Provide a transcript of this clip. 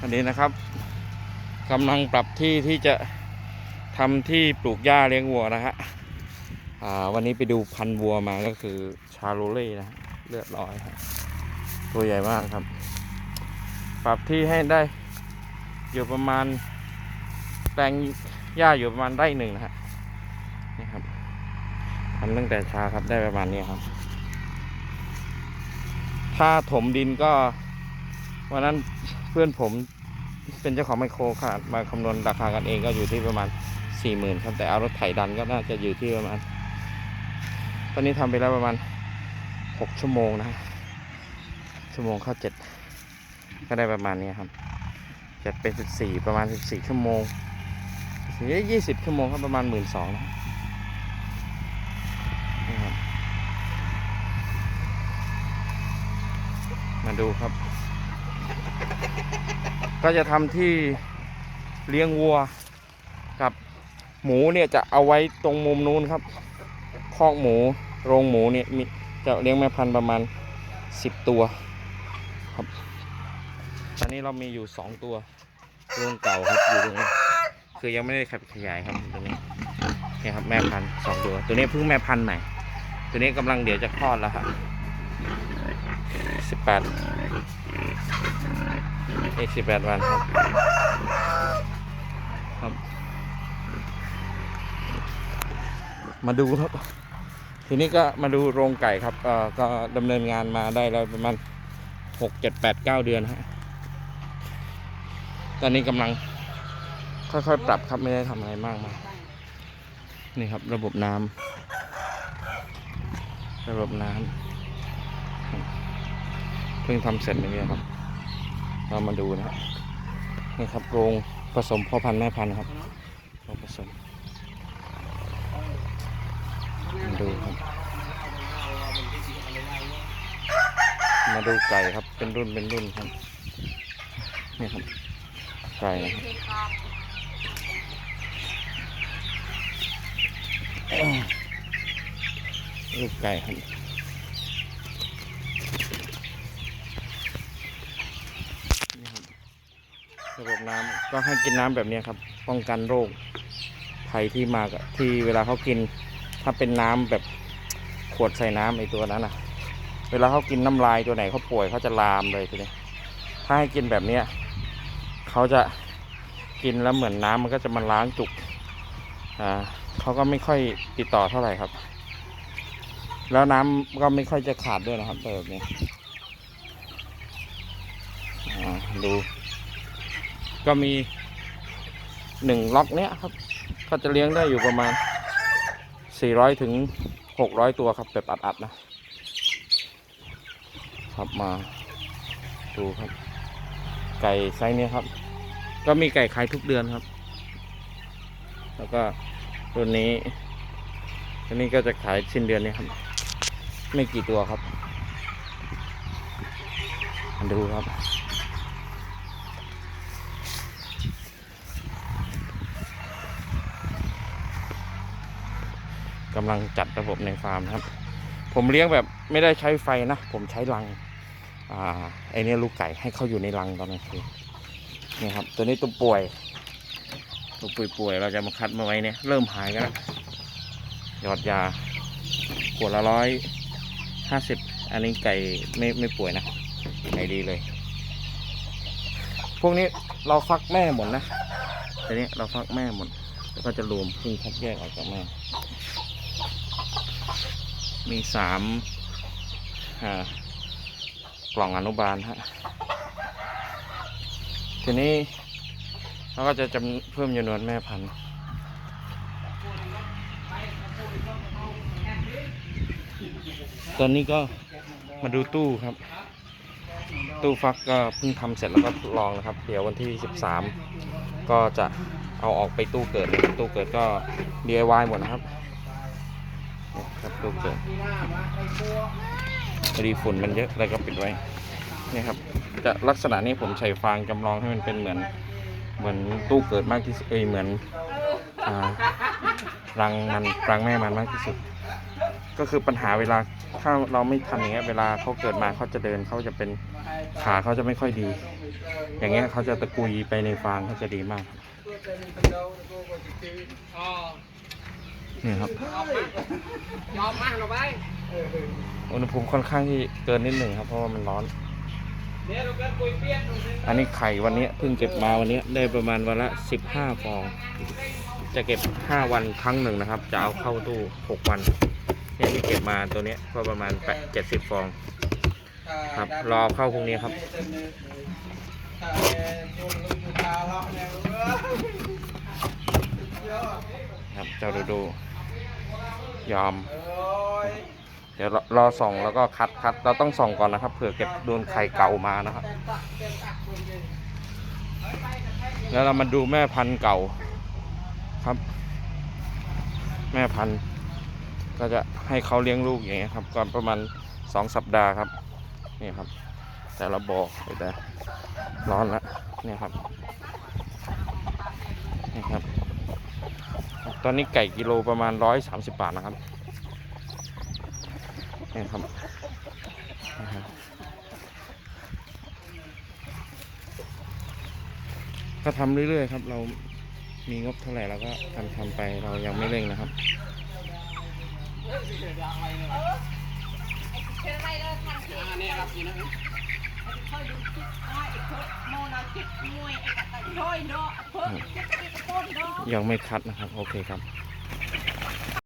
อันนี้นะครับกำลังปรับที่ที่จะทำที่ปลูกหญ้าเลี้ยงวัวนะฮะวันนี้ไปดูพันวัวมาก็คือชาโรเล่นะฮะเลือดร้อยฮะตัวใหญ่มากครับ ปรับที่ให้ได้อยู่ประมาณแปลงหญ้าอยู่ประมาณไร่หนึ่งนะฮะนี่ครับทำตั้งแต่เช้าครับได้ประมาณนี้ครับ ถ้าถมดินก็วันนั้น พื่อนผมเป็นเจ้าของไมโครค่ะมาคำนวณราคากันเองก็อยู่ที่ประมาณสี่หมื่นครับแต่เอารถไถดันก็น่าจะอยู่ที่ประมาณ ตอนนี้ทำไปแล้วประมาณหกชั่วโมงนะชั่วโมงเข้าเจ็ดก็ได้ประมาณนี้ครับเจ็ดเป็นสิบสี่ประมาณสิบสี่ชั่วโมงสี่ยี่สิบชั่วโมงครับประมาณหมื่นสองนะมาดูครับ ก็จะทำที่เลี้ยงวัวกับหมูเนี่ยจะเอาไว้ตรงมุมนู้นครับคอกหมูโรงหมูเนี่ยมีจะเลี้ยงแม่พันธุ์ประมาณสิบตัวครับตอนนี้เรามีอยู่สองตัวโรงเก่าครับอยู่ตรงนี้คือยังไม่ได้ขยายครับตัวนี้นี่ครับแม่พันธุ์สองตัว ตัวนี้เพิ่งแม่พันธุ์ใหม่ตัวนี้กำลังเดี๋ยวจะคลอดแล้วครับสิบแปด อีกสิบแปดวันครับ ครับ มาดูครับ ทีนี้ก็มาดูโรงไก่ครับเอ่อก็ดำเนินงานมาได้แล้วประมาณหกเจ็ดแปดเก้าเดือนฮะตอนนี้กำลังค่อยๆปรับครับไม่ได้ทำอะไรมากมายนี่ครับ ระบบน้ำระบบน้ำเพิ่งทำเสร็จอย่างเงี้ครับ เรามาดูนะครับนี่ครับโรงผสมพ่อพันธุ์แม่พันธุ์ครับโรงผสมมาดูครับ มาดูไก่ครับเป็นรุ่นเป็นรุ่นครับนี่ครับไก่ลูกไก่ครับ นี่ครับ ระบบน้ำก็ให้กินน้ำแบบนี้ครับ ป้องกันโรคภัยที่มากที่เวลาเขากิน ถ้าเป็นน้ำแบบขวดใส่น้ำไอตัวนั้นนะเวลาเขากินน้ำลายตัวไหนเขาป่วยเขาจะลามเลยทีนี้ถ้าให้กินแบบเนี้ยเขาจะกินแล้วเหมือนน้ำมันก็จะมาล้างจุกอ่าเขาก็ไม่ค่อยติดต่อเท่าไหร่ครับ แล้วน้ำก็ไม่ค่อยจะขาดด้วยนะครับแบบนี้อ่าดู ก็มีหนึ่งล็อกเนี้ยครับ ก็จะเลี้ยงได้อยู่ประมาณ 400 ถึง 600 ตัวครับแบบอัดๆนะ ครับมาดูครับ ไก่ไซส์เนี้ยครับ ก็มีไก่ขายทุกเดือนครับ แล้วก็ตัวนี้ตัวนี้ก็จะขายสิ้นเดือนนี้ครับ ไม่กี่ตัวครับ ดูครับ กำลังจัดระบบในฟาร์มนะครับ ผมเลี้ยงแบบไม่ได้ใช้ไฟนะ ผมใช้รังอ่าไอเนี้ยลูกไก่ให้เขาอยู่ในรังตอนกลางคืนนี่ครับ ตัวนี้ตัวป่วย ตัวป่วยๆเราจะมาคัดมาไว้เนี่ยเริ่มหายกันแล้วหยอดยาขวดละร้อยห้าสิบอันนี้ไก่ไม่ไม่ป่วยนะไก่ดีเลย พวกนี้เราฟักแม่หมดนะทีนี้เราฟักแม่หมดแล้วก็จะรวมพึ่งคัดแยกออกจากแม่ มีสามกล่องอนุบาลฮะทีนี้เราก็จะจำเพิ่มจำนวนแม่พันธุ์ตอนนี้ก็มาดูตู้ครับ ตู้ฟักก็เพิ่งทำเสร็จแล้วก็ทดลองนะครับ เดี๋ยววันที่ 13 ก็จะเอาออกไปตู้เกิดตู้เกิดก็ DIY หมดนะครับ ครับตู้เกิดพอดีฝุ่นมันเยอะเลยก็ปิดไว้นี่ครับ จะลักษณะนี้ผมใส่ฟางจำลองให้มันเป็นเหมือน เหมือนตู้เกิดมากที่สุดเอยเหมือนอ่ารังมันรังแม่มันมากที่สุด ก็คือปัญหาเวลาถ้าเราไม่ทำอย่างเงี้ยเวลาเขาเกิดมาเขาจะเดินเขาจะเป็นขาเขาจะไม่ค่อยดี อย่างเงี้ยเขาจะตะกุยไปในฟางเขาจะดีมาก นี่ครับ ยอมมากหรอไปอุณหภูมิค่อนข้างที่เกินนิดหนึ่งครับ เพราะว่ามันร้อนเดี๋ยวเราก็คุยเปี้ยนตรงนี้อันนี้ไข่วันนี้เพิ่งเก็บมาวันนี้ได้ประมาณวันละสิบห้าฟอง จะเก็บห้าวันครั้งหนึ่งนะครับ จะเอาเข้าตู้หกวันเนี่ยที่เก็บมาตัวเนี้ยก็ประมาณแปดเจ็ดสิบฟอง ครับรอเข้าพรุ่งนี้ครับครับเจ้าดูดู ยอม เดี๋ยวรอรอส่องแล้วก็คัดคัดเราต้องส่องก่อนนะครับเผื่อเก็บโดนไข่เก่ามานะครับแล้วเรามาดูแม่พันธุ์เก่าครับ แม่พันธุ์ก็จะให้เขาเลี้ยงลูกอย่างเงี้ยครับก่อนประมาณสองสัปดาห์ครับนี่ครับ แต่ละบ่อแต่ร้อนละเนี่ยครับนี่ครับ ตอนนี้ไก่กิโลประมาณร้อยสามสิบบาทนะครับนี่ครับก็ทำเรื่อยๆครับ เรามีงบเท่าไหร่เราก็ทำทำไปเรายังไม่เร่งนะครับอันนี้ครับกินนะ ค่อยดูคลิปน้อยเพิ่มโมนาคลิปมวยอ้กระต่ย่อยเนาะเพิ่มคลิปไอ้กต้นเนาะ ยังไม่คัดนะครับ โอเคครับ